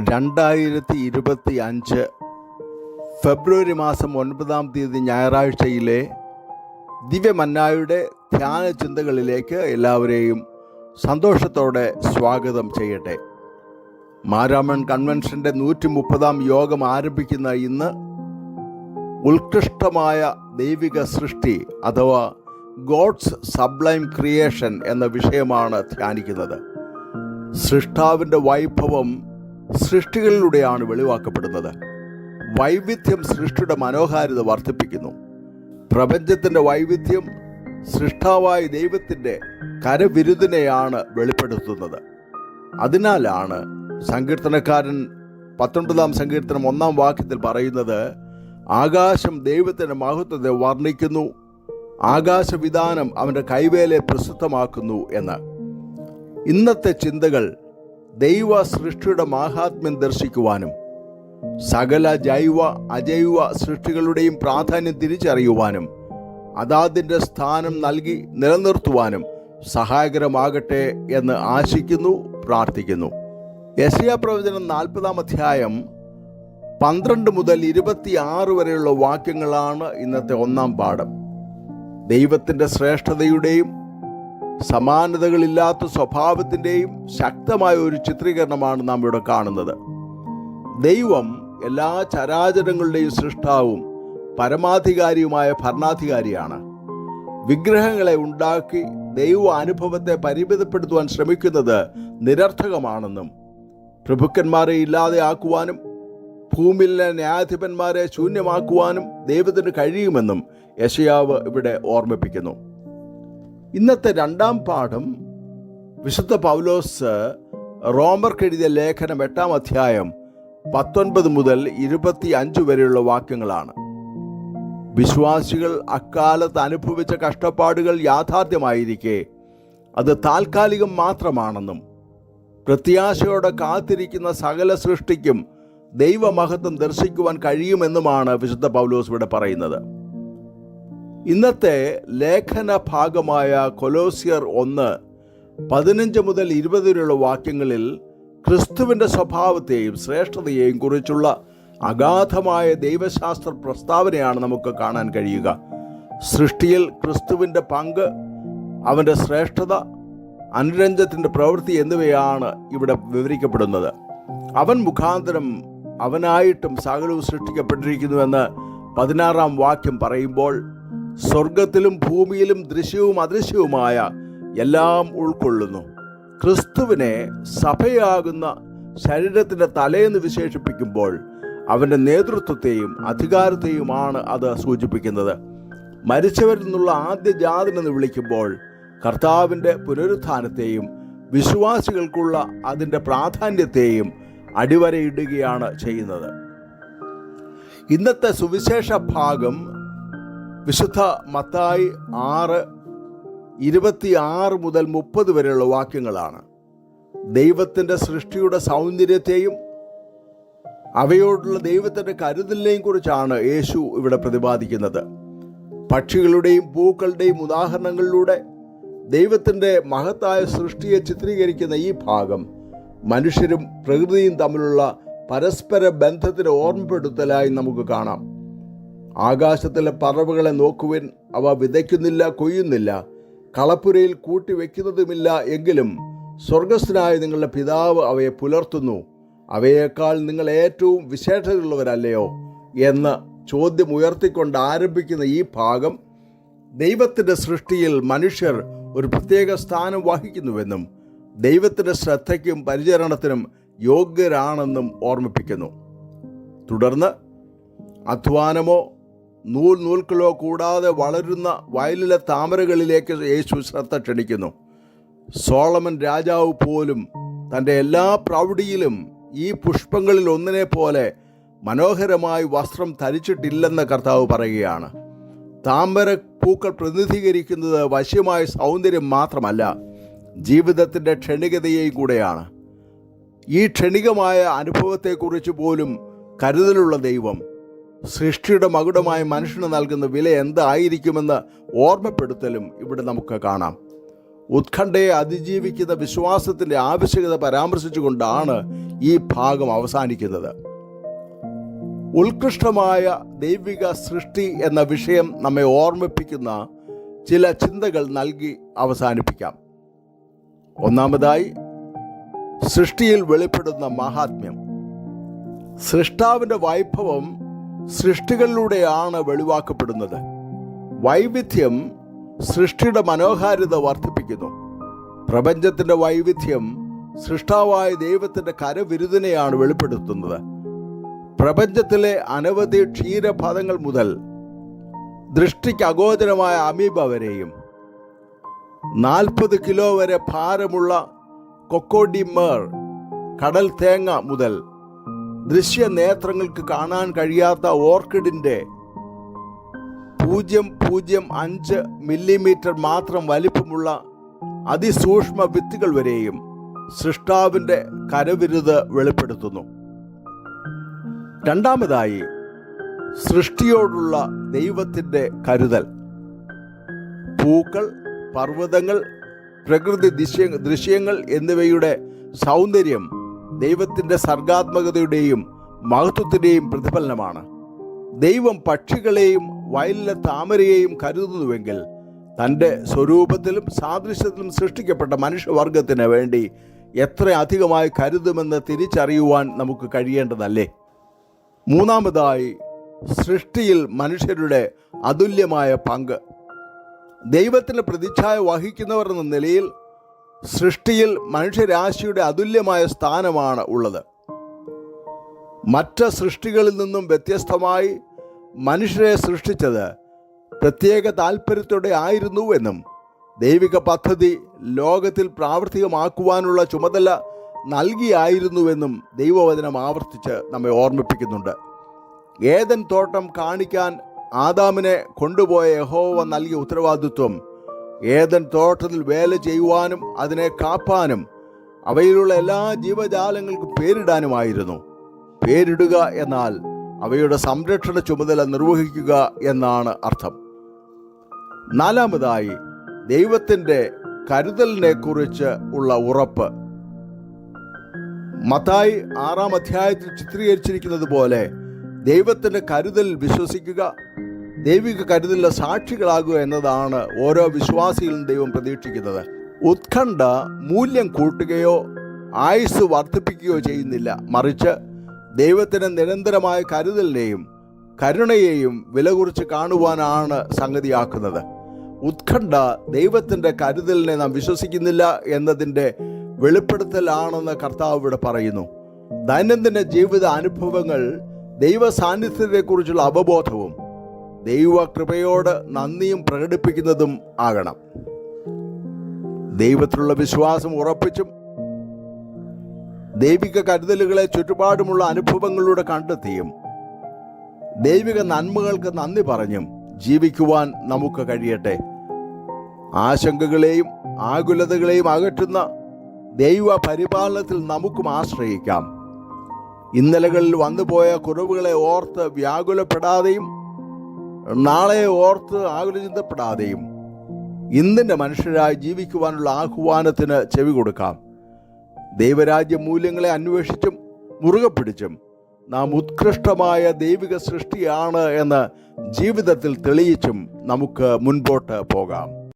രണ്ടായിരത്തി ഇരുപത്തി അഞ്ച് ഫെബ്രുവരി മാസം ഒൻപതാം തീയതി ഞായറാഴ്ചയിലെ ദിവ്യമന്നായുടെ ധ്യാന ചിന്തകളിലേക്ക് എല്ലാവരെയും സന്തോഷത്തോടെ സ്വാഗതം ചെയ്യട്ടെ. മാരാമൺ കൺവെൻഷന്റെ നൂറ്റി മുപ്പതാം യോഗം ആരംഭിക്കുന്ന ഇന്ന് ഉത്കൃഷ്ടമായ ദൈവിക സൃഷ്ടി അഥവാ ഗോഡ്സ് സബ്ലൈം ക്രിയേഷൻ എന്ന വിഷയമാണ് ധ്യാനിക്കുന്നത്. സൃഷ്ടാവിന്റെ വൈഭവം സൃഷ്ടികളിലൂടെയാണ് വെളിവാക്കപ്പെടുന്നത്. വൈവിധ്യം സൃഷ്ടിയുടെ മനോഹാരിത വർദ്ധിപ്പിക്കുന്നു. പ്രപഞ്ചത്തിന്റെ വൈവിധ്യം സൃഷ്ടാവായ ദൈവത്തിന്റെ കരവിരുദിനെയാണ് വെളിപ്പെടുത്തുന്നത്. അതിനാലാണ് സങ്കീർത്തനക്കാരൻ പത്തൊൻപതാം സങ്കീർത്തനം ഒന്നാം വാക്യത്തിൽ പറയുന്നത് ആകാശം ദൈവത്തിന്റെ മഹത്വത്തെ വർണിക്കുന്നു ആകാശവിധാനം അവന്റെ കൈവേലെ പ്രസിദ്ധമാക്കുന്നു എന്ന്. ഇന്നത്തെ ചിന്തകൾ ദൈവ സൃഷ്ടിയുടെ മാഹാത്മ്യം ദർശിക്കുവാനും സകല ജൈവ അജൈവ സൃഷ്ടികളുടെയും പ്രാധാന്യം തിരിച്ചറിയുവാനും അതാതിന്റെ സ്ഥാനം നൽകി നിലനിർത്തുവാനും സഹായകരമാകട്ടെ എന്ന് ആശിക്കുന്നു പ്രാർത്ഥിക്കുന്നു. യശയാ പ്രവചനം നാൽപ്പതാം അധ്യായം പന്ത്രണ്ട് മുതൽ ഇരുപത്തിയാറ് വരെയുള്ള വാക്യങ്ങളാണ് ഇന്നത്തെ ഒന്നാം പാഠം. ദൈവത്തിന്റെ ശ്രേഷ്ഠതയുടെയും സമാനതകളില്ലാത്ത സ്വഭാവത്തിന്റെയും ശക്തമായ ഒരു ചിത്രീകരണമാണ് നാം ഇവിടെ കാണുന്നത്. ദൈവം എല്ലാ ചരാചരങ്ങളുടെയും സൃഷ്ടാവും പരമാധികാരിയുമായ ഭരണാധികാരിയാണ്. വിഗ്രഹങ്ങളെ ഉണ്ടാക്കി ദൈവ അനുഭവത്തെ പരിമിതപ്പെടുത്തുവാൻ ശ്രമിക്കുന്നത് നിരർത്ഥകമാണെന്നും പ്രഭുക്കന്മാരെ ഇല്ലാതെയാക്കുവാനും ഭൂമിയിലെ ന്യായാധിപന്മാരെ ശൂന്യമാക്കുവാനും ദൈവത്തിന് കഴിയുമെന്നും യശയാവ് ഇവിടെ ഓർമ്മിപ്പിക്കുന്നു. ഇന്നത്തെ രണ്ടാം പാഠം വിശുദ്ധ പൗലോസ് റോമർക്ക് എഴുതിയ ലേഖനം എട്ടാം അധ്യായം പത്തൊൻപത് മുതൽ ഇരുപത്തി അഞ്ച് വരെയുള്ള വാക്യങ്ങളാണ്. വിശ്വാസികൾ അക്കാലത്ത് അനുഭവിച്ച കഷ്ടപ്പാടുകൾ യാഥാർത്ഥ്യമായിരിക്കെ അത് താൽക്കാലികം മാത്രമാണെന്നും പ്രത്യാശയോടെ കാത്തിരിക്കുന്ന സകല സൃഷ്ടിക്കും ദൈവമഹത്വം ദർശിക്കുവാൻ കഴിയുമെന്നുമാണ് വിശുദ്ധ പൗലോസ് ഇവിടെ പറയുന്നത്. ഇന്നത്തെ ലേഖന ഭാഗമായ കൊലോസിയർ ഒന്ന് പതിനഞ്ച് മുതൽ ഇരുപത് വരെയുള്ള വാക്യങ്ങളിൽ ക്രിസ്തുവിന്റെ സ്വഭാവത്തെയും ശ്രേഷ്ഠതയെയും കുറിച്ചുള്ള അഗാധമായ ദൈവശാസ്ത്ര പ്രസ്താവനയാണ് നമുക്ക് കാണാൻ കഴിയുക. സൃഷ്ടിയിൽ ക്രിസ്തുവിന്റെ പങ്ക് അവന്റെ ശ്രേഷ്ഠത അനുരഞ്ജത്തിന്റെ പ്രവൃത്തി എന്നിവയാണ് ഇവിടെ വിവരിക്കപ്പെടുന്നത്. അവൻ മുഖാന്തരം അവനായിട്ടും സകലവും സൃഷ്ടിക്കപ്പെട്ടിരിക്കുന്നുവെന്ന് പതിനാറാം വാക്യം പറയുമ്പോൾ സ്വർഗത്തിലും ഭൂമിയിലും ദൃശ്യവും അദൃശ്യവുമായ എല്ലാം ഉൾക്കൊള്ളുന്നു. ക്രിസ്തുവിനെ സഭയാകുന്ന ശരീരത്തിന്റെ തലയെന്ന് വിശേഷിപ്പിക്കുമ്പോൾ അവന്റെ നേതൃത്വത്തെയും അധികാരത്തെയുമാണ് അത് സൂചിപ്പിക്കുന്നത്. മരിച്ചവരിൽ നിന്നുള്ള ആദ്യ ജാതനെന്ന് വിളിക്കുമ്പോൾ കർത്താവിന്റെ പുനരുത്ഥാനത്തെയും വിശ്വാസികൾക്കുള്ള അതിന്റെ പ്രാധാന്യത്തെയും അടിവരയിടുകയാണ് ചെയ്യുന്നത്. ഇന്നത്തെ സുവിശേഷ ഭാഗം വിശുദ്ധ മത്തായി ആറ് ഇരുപത്തിയാറ് മുതൽ മുപ്പത് വരെയുള്ള വാക്യങ്ങളാണ്. ദൈവത്തിന്റെ സൃഷ്ടിയുടെ സൗന്ദര്യത്തെയും അവയോടുള്ള ദൈവത്തിന്റെ കരുതലിനെയും കുറിച്ചാണ് യേശു ഇവിടെ പ്രതിപാദിക്കുന്നത്. പക്ഷികളുടെയും പൂക്കളുടെയും ഉദാഹരണങ്ങളിലൂടെ ദൈവത്തിന്റെ മഹത്തായ സൃഷ്ടിയെ ചിത്രീകരിക്കുന്ന ഈ ഭാഗം മനുഷ്യരും പ്രകൃതിയും തമ്മിലുള്ള പരസ്പര ബന്ധത്തിന് ഓർമ്മപ്പെടുത്തലായി നമുക്ക് കാണാം. ആകാശത്തിലെ പറവുകളെ നോക്കുവിൻ. അവ വിതയ്ക്കുന്നില്ല കൊയ്യുന്നില്ല. കളപ്പുരയിൽ കൂട്ടിവെക്കുന്നതുമില്ല എങ്കിലും സ്വർഗസ്ഥനായ നിങ്ങളുടെ പിതാവ് അവയെ പുലർത്തുന്നു. അവയേക്കാൾ നിങ്ങൾ ഏറ്റവും വിശേഷതയുള്ളവരല്ലയോ എന്ന് ചോദ്യം ഉയർത്തിക്കൊണ്ട് ആരംഭിക്കുന്ന ഈ ഭാഗം ദൈവത്തിന്റെ സൃഷ്ടിയിൽ മനുഷ്യർ ഒരു പ്രത്യേക സ്ഥാനം വഹിക്കുന്നുവെന്നും ദൈവത്തിന്റെ ശ്രദ്ധയ്ക്കും പരിചരണത്തിനും യോഗ്യരാണെന്നും ഓർമ്മിപ്പിക്കുന്നു. തുടർന്ന് അധ്വാനമോ നൂൽ നൂൽക്കലോ കൂടാതെ വളരുന്ന വയലിലെ താമരകളിലേക്ക് യേശു ശ്രദ്ധ ക്ഷണിക്കുന്നു. സോളമൻ രാജാവ് പോലും തന്റെ എല്ലാ പ്രൗഢിയിലും ഈ പുഷ്പങ്ങളിൽ ഒന്നിനെ പോലെ മനോഹരമായി വസ്ത്രം ധരിച്ചിട്ടില്ലെന്ന് കർത്താവ് പറയുകയാണ്. താമര പൂക്കൾ പ്രതിനിധീകരിക്കുന്നത് വശ്യമായ സൗന്ദര്യം മാത്രമല്ല ജീവിതത്തിന്റെ ക്ഷണികതയെയും കൂടെയാണ്. ഈ ക്ഷണികമായ അനുഭവത്തെക്കുറിച്ച് പോലും കരുതലുള്ള ദൈവം സൃഷ്ടിയുടെ മകുടമായി മനുഷ്യന് നൽകുന്ന വില എന്തായിരിക്കുമെന്ന് ഓർമ്മപ്പെടുത്തലും ഇവിടെ നമുക്ക് കാണാം. ഉത്കണ്ഠയെ അതിജീവിക്കുന്ന വിശ്വാസത്തിന്റെ ആവശ്യകത പരാമർശിച്ചുകൊണ്ടാണ് ഈ ഭാഗം അവസാനിക്കുന്നത്. ഉത്കൃഷ്ടമായ ദൈവിക സൃഷ്ടി എന്ന വിഷയം നമ്മെ ഓർമ്മിപ്പിക്കുന്ന ചില ചിന്തകൾ നൽകി അവസാനിപ്പിക്കാം. ഒന്നാമതായി സൃഷ്ടിയിൽ വെളിപ്പെടുന്ന മഹാത്മ്യം. സൃഷ്ടാവിന്റെ വൈഭവം സൃഷ്ടികളിലൂടെയാണ് വെളിവാക്കപ്പെടുന്നത്. വൈവിധ്യം സൃഷ്ടിയുടെ മനോഹാരിത വർദ്ധിപ്പിക്കുന്നു. പ്രപഞ്ചത്തിന്റെ വൈവിധ്യം സൃഷ്ടാവായ ദൈവത്തിന്റെ കരവിരുദിനെയാണ് വെളിപ്പെടുത്തുന്നത്. പ്രപഞ്ചത്തിലെ അനവധി ക്ഷീരപഥങ്ങൾ മുതൽ ദൃഷ്ടിക്ക് അഗോചരമായ അമീബ വരെയും നാൽപ്പത് കിലോ വരെ ഭാരമുള്ള കൊക്കോഡിമേർ കടൽ തേങ്ങ മുതൽ ദൃശ്യ നേത്രങ്ങൾക്ക് കാണാൻ കഴിയാത്ത ഓർക്കിഡിന്റെ പൂജ്യം പൂജ്യം അഞ്ച് മില്ലിമീറ്റർ മാത്രം വലിപ്പമുള്ള അതിസൂക്ഷ്മ വിത്തുകൾ വരെയും സൃഷ്ടാവിന്റെ കരവിരുത് വെളിപ്പെടുത്തുന്നു. രണ്ടാമതായി സൃഷ്ടിയോടുള്ള ദൈവത്തിന്റെ കരുതൽ. പൂക്കൾ പർവതങ്ങൾ പ്രകൃതി ദൃശ്യ ദൃശ്യങ്ങൾ എന്നിവയുടെ സൗന്ദര്യം ദൈവത്തിന്റെ സർഗാത്മകതയുടെയും മഹത്വത്തിന്റെയും പ്രതിഫലനമാണ്. ദൈവം പക്ഷികളെയും വയലിലെ താമരയെയും കരുതുന്നുവെങ്കിൽ തന്റെ സ്വരൂപത്തിലും സാദൃശ്യത്തിലും സൃഷ്ടിക്കപ്പെട്ട മനുഷ്യവർഗത്തിന് വേണ്ടി എത്ര അധികമായി കരുതുമെന്ന് തിരിച്ചറിയുവാൻ നമുക്ക് കഴിയേണ്ടതല്ലേ? മൂന്നാമതായി സൃഷ്ടിയിൽ മനുഷ്യരുടെ അതുല്യമായ പങ്ക്. ദൈവത്തിന് പ്രതിച്ഛായ വഹിക്കുന്നവർ എന്ന നിലയിൽ സൃഷ്ടിയിൽ മനുഷ്യരാശിയുടെ അതുല്യമായ സ്ഥാനമാണ് ഉള്ളത്. മറ്റ് സൃഷ്ടികളിൽ നിന്നും വ്യത്യസ്തമായി മനുഷ്യരെ സൃഷ്ടിച്ചത് പ്രത്യേക താല്പര്യത്തോടെ ആയിരുന്നുവെന്നും ദൈവിക പദ്ധതി ലോകത്തിൽ പ്രാവർത്തികമാക്കുവാനുള്ള ചുമതല നൽകിയായിരുന്നുവെന്നും ദൈവവചനം ആവർത്തിച്ച് നമ്മെ ഓർമ്മിപ്പിക്കുന്നുണ്ട്. ഏതൻ തോട്ടം കാണിക്കാൻ ആദാമിനെ കൊണ്ടുപോയ യഹോവ നൽകിയ ഉത്തരവാദിത്വം ഏതൻ തോട്ടത്തിൽ വേല ചെയ്യുവാനും അതിനെ കാപ്പാനും അവയിലുള്ള എല്ലാ ജീവജാലങ്ങൾക്കും പേരിടാനുമായിരുന്നു. പേരിടുക എന്നാൽ അവയുടെ സംരക്ഷണ ചുമതല നിർവഹിക്കുക എന്നാണ് അർത്ഥം. നാലാമതായി ദൈവത്തിന്റെ കരുതലിനെ കുറിച്ച് ഉള്ള ഉറപ്പ്. മത്തായി ആറാം അധ്യായത്തിൽ ചിത്രീകരിച്ചിരിക്കുന്നത് പോലെ ദൈവത്തിന്റെ കരുതൽ വിശ്വസിക്കുക ദൈവിക കരുതലിലെ സാക്ഷികളാകുക എന്നതാണ് ഓരോ വിശ്വാസികളും ദൈവം പ്രതീക്ഷിക്കുന്നത്. ഉത്കണ്ഠ മൂല്യം കൂട്ടുകയോ ആയുസ് വർദ്ധിപ്പിക്കുകയോ ചെയ്യുന്നില്ല. മറിച്ച് ദൈവത്തിന് നിരന്തരമായ കരുതലിനെയും കരുണയെയും വില കുറിച്ച് കാണുവാനാണ് സംഗതിയാക്കുന്നത്. ഉത്കണ്ഠ ദൈവത്തിന്റെ കരുതലിനെ നാം വിശ്വസിക്കുന്നില്ല എന്നതിന്റെ വെളിപ്പെടുത്തലാണെന്ന് കർത്താവ് ഇവിടെ പറയുന്നു. ദൈനംദിന ജീവിത അനുഭവങ്ങൾ ദൈവ സാന്നിധ്യത്തെക്കുറിച്ചുള്ള അവബോധവും ദൈവ കൃപയോട് നന്ദിയും പ്രകടിപ്പിക്കുന്നതും ആകണം. ദൈവത്തിലുള്ള വിശ്വാസം ഉറപ്പിച്ചും ദൈവിക കരുതലുകളെ ചുറ്റുപാടുമുള്ള അനുഭവങ്ങളിലൂടെ കണ്ടെത്തിയും ദൈവിക നന്മകൾക്ക് നന്ദി പറഞ്ഞും ജീവിക്കുവാൻ നമുക്ക് കഴിയട്ടെ. ആശങ്കകളെയും ആകുലതകളെയും അകറ്റുന്ന ദൈവ പരിപാലനത്തിൽ നമുക്കും ആശ്രയിക്കാം. ഇന്നലകളിൽ വന്നുപോയ കുറവുകളെ ഓർത്ത് വ്യാകുലപ്പെടാതെയും നാളെ ഓർത്ത് ആകുലചിന്തപ്പെടാതെയും ഇന്നിന്റെ മനുഷ്യരായി ജീവിക്കുവാനുള്ള ആഹ്വാനത്തിന് ചെവി കൊടുക്കാം. ദൈവരാജ്യ മൂല്യങ്ങളെ അന്വേഷിച്ചും മുറുകെ പിടിച്ചും നാം ഉത്കൃഷ്ടമായ ദൈവിക സൃഷ്ടിയാണ് എന്ന് ജീവിതത്തിൽ തെളിയിച്ചും നമുക്ക് മുൻപോട്ട് പോകാം.